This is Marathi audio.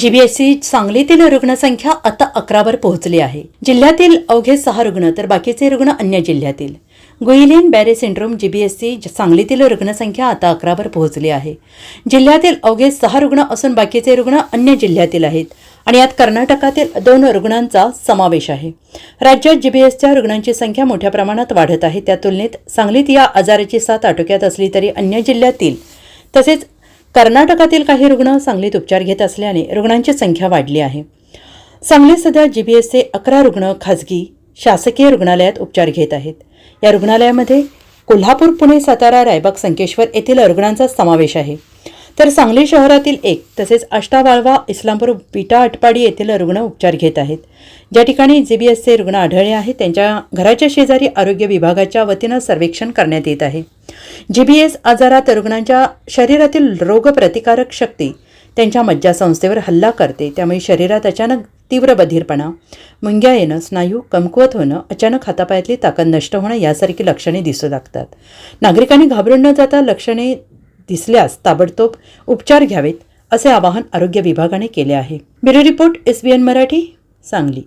जीबीएससी सांगलीतील रुग्णसंख्या आता अकरावर पोहोचली आहे. जिल्ह्यातील अवघे सहा रुग्ण तर बाकीचे रुग्ण अन्य जिल्ह्यातील. गुईलेन बॅरे सिंड्रोम जीबीएससी सांगलीतील रुग्णसंख्या आता अकरावर पोहोचली आहे. जिल्ह्यातील अवघे सहा रुग्ण असून बाकीचे रुग्ण अन्य जिल्ह्यातील आहेत आणि यात कर्नाटकातील दोन रुग्णांचा समावेश आहे. राज्यात जीबीएसच्या रुग्णांची संख्या मोठ्या प्रमाणात वाढत आहे. त्या तुलनेत सांगलीत या आजाराची साथ आटोक्यात असली तरी अन्य जिल्ह्यातील तसेच कर्नाटकातील काही रुग्ण सांगलीत उपचार घेत असल्याने रुग्णांची संख्या वाढली आहे. सांगलीत सध्या जी बी एसचे अकरा रुग्ण खाजगी शासकीय रुग्णालयात उपचार घेत आहेत. या रुग्णालयामध्ये कोल्हापूर पुणे सातारा रायबाग संकेश्वर येथील रुग्णांचा समावेश आहे. तर सांगली शहरातील एक तसेच अष्टावाळवा इस्लामपूर विटा अटपाडी येथील रुग्ण उपचार घेत आहेत. ज्या ठिकाणी जी बी एसचे रुग्ण आढळले आहेत त्यांच्या घराच्या शेजारी आरोग्य विभागाच्या वतीनं सर्वेक्षण करण्यात येत आहे. जी बी एस आजारात रुग्णांच्या शरीरातील रोगप्रतिकारक शक्ती त्यांच्या मज्जासंस्थेवर हल्ला करते. त्यामुळे शरीरात अचानक तीव्र बधीरपणा मुंग्या येणं स्नायू कमकुवत होणं अचानक हातापायातली ताकद नष्ट होणं यासारखी लक्षणे दिसू लागतात. नागरिकांनी घाबरून न जाता लक्षणे दिसल्यास ताबडतोब उपचार घ्यावेत असे आवाहन आरोग्य विभागाने केले आहे. Bureau report S B N Marathi Sangli.